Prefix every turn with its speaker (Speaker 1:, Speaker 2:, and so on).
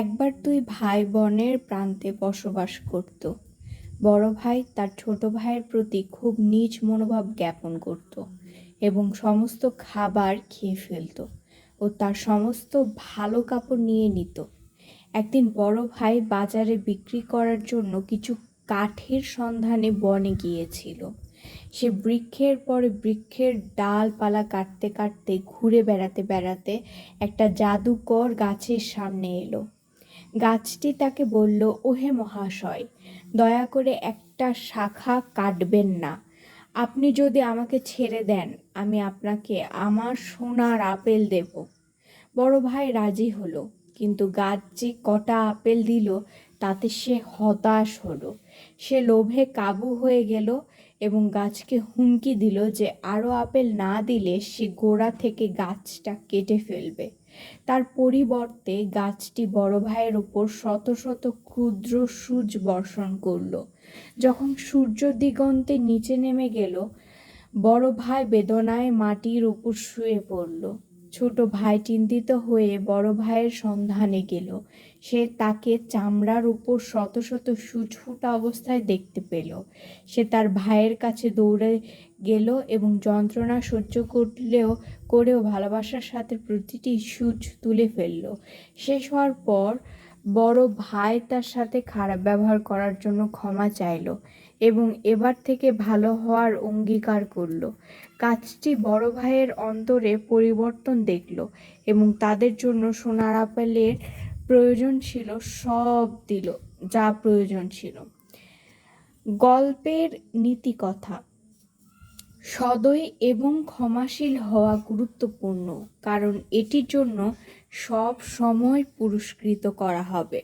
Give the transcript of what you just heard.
Speaker 1: একবার দুই ভাই বনের প্রান্তে বসবাস করত। বড় ভাই তার ছোট ভাইয়ের প্রতি খুব নীচ মনোভাব জ্ঞাপন করত এবং সমস্ত খাবার খেয়ে ফেলত ও তার সমস্ত ভালো কাপড় নিয়ে নিত। একদিন বড় ভাই বাজারে বিক্রি করার জন্য কিছু কাঠের সন্ধানে বনে গিয়েছিল। সে বৃক্ষের পরে বৃক্ষের ডালপালা কাটতে কাটতে ঘুরে বেড়াতে বেড়াতে একটা জাদুকর গাছের সামনে এলো। গাছটি তাকে বলল, ওহে মহাশয়, দয়া করে একটা শাখা কাটবেন না। আপনি যদি আমাকে ছেড়ে দেন, আমি আপনাকে আমার সোনার আপেল দেব। বড় ভাই রাজি হলো, কিন্তু গাছ যে কটা আপেল দিল তাতে সে হতাশ হলো। সে লোভে কাবু হয়ে গেল এবং গাছকে হুমকি দিল যে আরও আপেল না দিলে সে গোড়া থেকে গাছটা কেটে ফেলবে। তার পরিবর্তে গাছটি বড় ভাইয়ের উপর শত শত ক্ষুদ্র সূচ বর্ষণ করল। যখন সূর্য দিগন্তে নিচে নেমে গেল, বড় ভাই বেদনায় মাটির উপর শুয়ে পড়ল। ছোট ভাই চিন্তিত হয়ে বড় ভাইয়ের সন্ধানে গেল। সে তাকে চামড়ার উপর শত শত সূচ ফুটা অবস্থায় দেখতে পেল। সে তার ভাইয়ের কাছে দৌড়ে গেল এবং যন্ত্রণা সহ্য করলেও, করেও ভালোবাসার সাথে প্রতিটি সুচ তুলে ফেলল। শেষ হওয়ার পর বড় ভাই তার সাথে খারাপ ব্যবহার করার জন্য ক্ষমা চাইল। এবং এবার থেকে ভালো হওয়ার অঙ্গীকার করল। কাজটি বড় ভাইয়ের অন্তরে পরিবর্তন দেখল এবং তাদের জন্য সোনার আপেলের প্রয়োজন ছিল, সব দিল যা প্রয়োজন ছিল। গল্পের নীতিকথা। সদয় এবং ক্ষমাশীল হওয়া গুরুত্বপূর্ণ, কারণ এটির জন্য সব সময় পুরস্কৃত করা হবে।